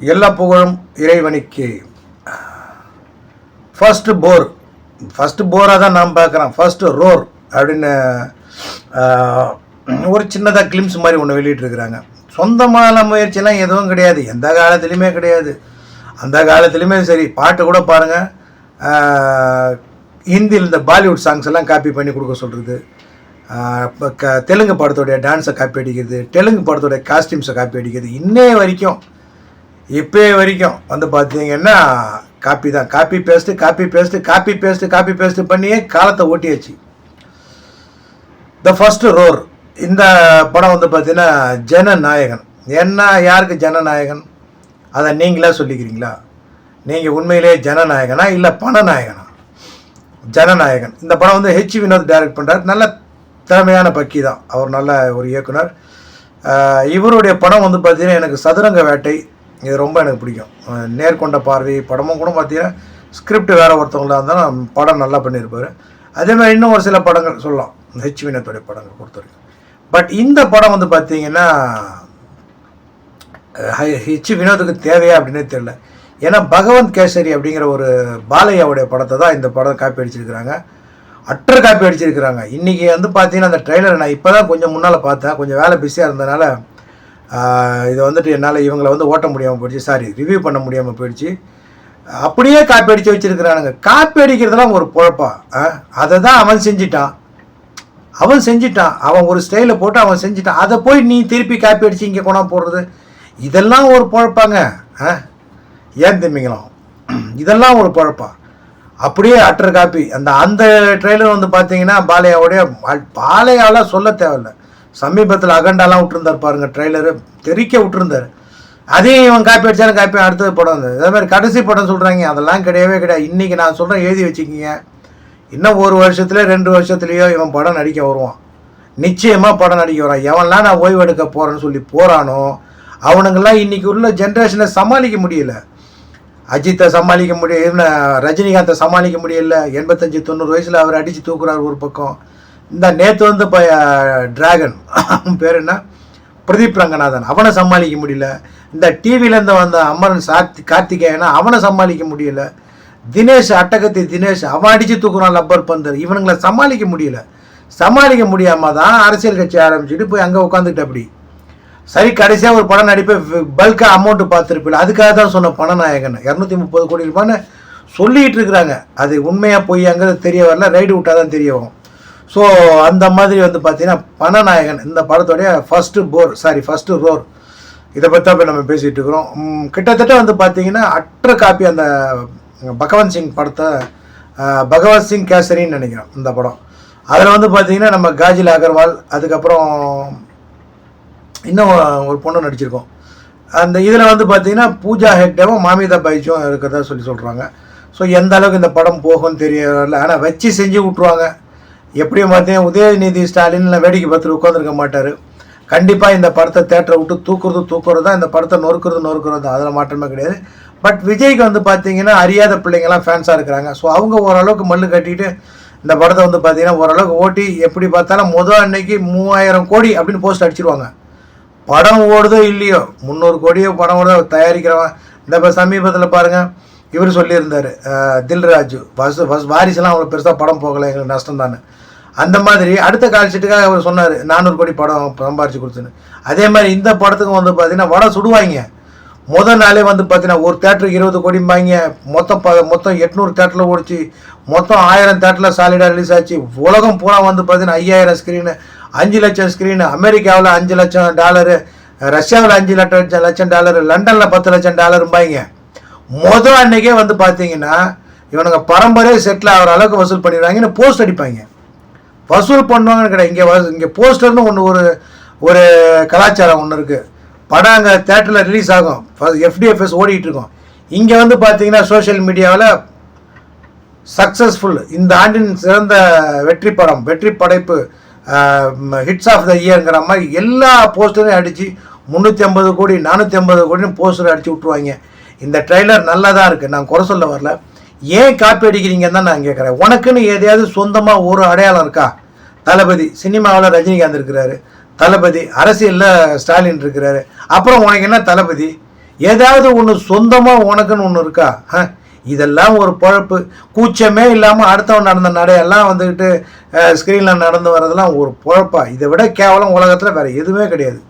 எல்லா புகழும் இறைவனுக்கு. ஃபஸ்ட்டு போர் ஃபஸ்ட்டு போராக தான் நான் பார்க்குறேன். ஃபஸ்ட்டு ரோர் அப்படின்னு ஒரு சின்னதாக கிளிம்ஸ் மாதிரி ஒன்று வெளியிட்டிருக்கிறாங்க சொந்தமான முயற்சிலாம் எதுவும் கிடையாது. எந்த காலத்துலேயுமே கிடையாது. அந்த காலத்துலேயுமே சரி பாட்டு கூட பாருங்கள் ஹிந்தியில் இந்த பாலிவுட் சாங்ஸ் எல்லாம் காப்பி பண்ணி கொடுக்க சொல்கிறது இப்போ க தெலுங்கு படத்துடைய டான்ஸை காப்பி அடிக்கிறது தெலுங்கு படத்தோடைய காஸ்டியூம்ஸை காப்பி அடிக்கிறது. இன்னே வரைக்கும் இப்போ வரைக்கும் வந்து பார்த்தீங்கன்னா காப்பி தான். Copy paste copy paste copy paste copy paste பண்ணியே காலத்தை ஓட்டியாச்சு. த ஃபஸ்ட்டு ரோர் இந்த படம் வந்து பார்த்தீங்கன்னா ஜனநாயகன். என்ன யாருக்கு ஜனநாயகன்? அதை நீங்களே சொல்லிக்கிறீங்களா? நீங்கள் உண்மையிலேயே ஜனநாயகனா இல்லை பணநாயகனா? ஜனநாயகன். இந்த படம் வந்து ஹெச் வினோத் டைரக்ட் பண்ணுறார் நல்ல திறமையான பக்கி தான். அவர் நல்ல ஒரு இயக்குனர். இவருடைய படம் வந்து பார்த்தீங்கன்னா எனக்கு சதுரங்க வேட்டை இது ரொம்ப எனக்கு பிடிக்கும். நேர்கொண்ட பார்வை படமும் கூட பார்த்தீங்கன்னா ஸ்கிரிப்ட் வேறு ஒருத்தவங்களா இருந்தாலும் படம் நல்லா பண்ணியிருப்பார் அதே மாதிரி இன்னும் ஒரு சில படங்கள் சொல்லலாம். ஹெச் வினோத்துடைய படங்கள் பொறுத்த வரைக்கும் பட் இந்த படம் வந்து பார்த்தீங்கன்னா ஹை- ஹெச் வினோதுக்கு தேவையா அப்படின்னே தெரியல. ஏன்னா பகவந்த் கேசரி அப்படிங்கிற ஒரு பாலையாவுடைய படத்தை தான் இந்த படம் காப்பி அடிச்சிருக்கிறாங்க. அற்ற காப்பி அடிச்சிருக்கிறாங்க. இன்றைக்கி வந்து பார்த்தீங்கன்னா அந்த ட்ரெய்லரை நான் இப்போ தான் கொஞ்சம் முன்னால் பார்த்தேன். கொஞ்சம் வேலை பிஸியாக இருந்தனால இதை வந்துட்டு என்னால் இவங்களை வந்து ஓட்ட முடியாமல் போயிடுச்சு. சாரி ரிவ்யூ பண்ண முடியாமல் போயிடுச்சு. அப்படியே காப்பி அடித்து வச்சுருக்கிறானுங்க. காப்பி அடிக்கிறதுலாம் ஒரு பொழப்பா. அதை தான் அவன் செஞ்சிட்டான். அவன் செஞ்சிட்டான். அவன் ஒரு ஸ்டைலில் போட்டு அவன் செஞ்சிட்டான். அதை போய் நீ திருப்பி காப்பி அடித்து இங்கே கொண்டா போடுறது? இதெல்லாம் ஒரு பொழப்பாங்க. ஆ ஏன் திம்பிங்களாம் இதெல்லாம் ஒரு பொழப்பா. அப்படியே அட்டர் காப்பி அந்த அந்த ட்ரெய்லர் வந்து பார்த்தீங்கன்னா பாலையாவுடைய பாலையாலாம் சொல்ல தேவையில்ல. சமீபத்தில் அகண்டாலாம் விட்டுருந்தார் பாருங்க ட்ரெய்லரு தெரிக்க விட்டுருந்தார். அதையும் இவன் காப்பி அடித்தாலும் காப்பி அடுத்தது படம் வந்தது. அதே மாதிரி கடைசி படம் சொல்கிறாங்க அதெல்லாம் கிடையவே கிடையாது. இன்றைக்கி நான் சொல்கிறேன் எழுதி வச்சுக்கிங்க. இன்னும் ஒரு வருஷத்துல ரெண்டு வருஷத்துலேயோ இவன் படம் நடிக்க வருவான். நிச்சயமாக படம் நடிக்க வரான் எவன்லாம் நான் ஓய்வு எடுக்க போகிறேன்னு சொல்லி போகிறானோ அவனுங்கெல்லாம் இன்னைக்கு உள்ள ஜென்ரேஷனை சமாளிக்க முடியல. அஜித்தை சமாளிக்க முடியும் ரஜினிகாந்தை சமாளிக்க முடியல. எண்பத்தஞ்சு தொண்ணூறு வயசில் அவர் அடித்து தூக்குறார் ஒரு பக்கம். இந்த நேற்று வந்து இப்போ டிராகன் பேர் என்ன? பிரதீப் ரங்கநாதன். அவனை சமாளிக்க முடியல. இந்த டிவிலேருந்து வந்த அமரன் சாத்தி கார்த்திகேயனா அவனை சமாளிக்க முடியல. தினேஷ் அட்டகத்தி தினேஷ் அவன் அடித்து தூக்குறான் லப்பர் பந்தர். இவனுங்களை சமாளிக்க முடியல. சமாளிக்க முடியாமல் தான் அரசியல் கட்சி ஆரம்பிச்சுட்டு போய் அங்கே உட்காந்துக்கிட்ட அப்படி. சரி கடைசியாக ஒரு படம் நடிப்பை பல்காக அமௌண்ட்டு பார்த்துருப்பில்ல அதுக்காக தான் சொன்ன பணநாயகன். இரநூத்தி முப்பது கோடி ரூபான்னு சொல்லிகிட்டு இருக்கிறாங்க. அது உண்மையாக பொய்யாங்கிறது தெரிய வரல. ரைடு விட்டால் தான் தெரிய வரும். ஸோ அந்த மாதிரி வந்து பார்த்தீங்கன்னா பணநாயகன் இந்த படத்தோடைய first four sorry first roar இதை பற்றி தான் இப்போ நம்ம பேசிகிட்டு இருக்கிறோம். கிட்டத்தட்ட வந்து பார்த்தீங்கன்னா அற்ற காப்பி அந்த பகவந்த் சிங் படத்தை பகவத் சிங் கேசரின்னு நினைக்கிறோம் இந்த படம். அதில் வந்து பார்த்தீங்கன்னா நம்ம காஜில் அகர்வால் அதுக்கப்புறம் இன்னும் ஒரு பொண்ணு நடிச்சிருக்கோம். அந்த இதில் வந்து பார்த்தீங்கன்னா பூஜா ஹெக்டேவும் மாமிதா பைச்சும் இருக்கிறதா சொல்லி சொல்கிறாங்க ஸோ எந்த அளவுக்கு இந்த படம் போகும்னு தெரியல. ஆனால் வச்சு செஞ்சு விட்ருவாங்க எப்படியும் பார்த்தீங்கன்னா உதயநிதி ஸ்டாலின் வேடிக்கை பார்த்துட்டு உட்காந்துருக்க மாட்டார். கண்டிப்பாக இந்த படத்தை தேட்டரை விட்டு தூக்குறது தூக்குறது தான் இந்த படத்தை நொறுக்கிறது நொறுக்கிறது தான் அதில் மாற்றமே கிடையாது. பட் விஜய்க்கு வந்து பார்த்தீங்கன்னா அறியாத பிள்ளைங்கலாம் ஃபேன்ஸாக இருக்கிறாங்க. ஸோ அவங்க ஓரளவுக்கு மல்லு கட்டிட்டு இந்த படத்தை வந்து பார்த்தீங்கன்னா ஓரளவுக்கு ஓட்டி எப்படி பார்த்தாலும் முதல் அன்னைக்கு மூவாயிரம் கோடி அப்படின்னு போஸ்ட் அடிச்சிருவாங்க. படம் ஓடுதோ இல்லையோ முந்நூறு கோடியோ படம் ஓட தயாரிக்கிறவன். இந்த இப்போ சமீபத்தில் பாருங்கள் இவர் சொல்லியிருந்தார் தில்ராஜு. ஃபஸ்ட் ஃபஸ்ட் வாரிசுலாம் அவ்வளோ பெருசாக படம் போகலை எங்களுக்கு நஷ்டம் தானே அந்த மாதிரி அடுத்த கால்ஷீட்டுக்காக அவர் சொன்னார் நானூறு கோடி படம் சம்பாரிச்சு கொடுத்துன்னு. அதே மாதிரி இந்த படத்துக்கும் வந்து பார்த்தீங்கன்னா வடை சுடுவாங்க. முதல் நாளே வந்து பார்த்தீங்கன்னா ஒரு தேட்டருக்கு இருபது கோடிம்பாங்க மொத்தம் ப மொத்தம் எட்நூறு தேட்டரில் ஓடிச்சு மொத்தம் ஆயிரம் தேட்டரில் சாலிடாக ரிலீஸ் ஆச்சு. உலகம் பூரா வந்து பார்த்தீங்கன்னா ஐயாயிரம் ஸ்க்ரீனு அஞ்சு லட்சம் ஸ்க்ரீனு அமெரிக்காவில் அஞ்சு லட்சம் டாலரு ரஷ்யாவில் அஞ்சு லட்சம் லட்சம் டாலரு லண்டனில் பத்து லட்சம் டாலரும்பாங்க முதல் அன்னைக்கே வந்து பார்த்தீங்கன்னா இவனுங்க பரம்பரையே செட்டில் ஆகிற அளவுக்கு வசூல் பண்ணிடுவாங்கன்னு போஸ்ட் அடிப்பாங்க. வசூல் பண்ணுவாங்கன்னு கிடையாது இங்கே இங்கே போஸ்டர்னு ஒன்று ஒரு ஒரு கலாச்சாரம் ஒன்று இருக்குது படம் அங்கே தேட்டரில் ரிலீஸ் ஆகும். எஃப்டிஎஃப்எஸ் ஓடிட்டுருக்கோம் இங்கே வந்து பார்த்தீங்கன்னா சோஷியல் மீடியாவில் சக்ஸஸ்ஃபுல் இந்த ஆண்டின் சிறந்த வெற்றி படம் வெற்றி படைப்பு ஹிட்ஸ் ஆஃப் த இயர்ங்கிற மாதிரி எல்லா போஸ்டரையும் அடித்து முந்நூற்றி ஐம்பது கோடி நானூற்றி ஐம்பது கோடின்னு போஸ்டர் அடித்து விட்ருவாங்க இந்த ட்ரெய்லர் நல்லா தான் இருக்குது நான் குறை சொல்ல வரல. ஏன் காப்பி அடிக்கிறீங்கன்னு தான் நான் கேட்குறேன் உனக்குன்னு எதையாவது சொந்தமாக ஒரு அடையாளம் இருக்கா? தளபதி சினிமாவில் ரஜினிகாந்த் இருக்கிறாரு. தளபதி அரசியலில் ஸ்டாலின் இருக்கிறாரு. அப்புறம் உனக்கு என்ன தளபதி? ஏதாவது ஒன்று சொந்தமாக உனக்குன்னு ஒன்று இருக்கா? ஆ? இதெல்லாம் ஒரு பொழப்பு. கூச்சமே இல்லாமல் அடுத்தவன் நடந்த நடையெல்லாம் வந்துக்கிட்டு ஸ்க்ரீனில் நடந்து வர்றதெல்லாம் ஒரு பொழப்பா. இதை விட கேவலம் உலகத்தில் வேறு எதுவுமே கிடையாது.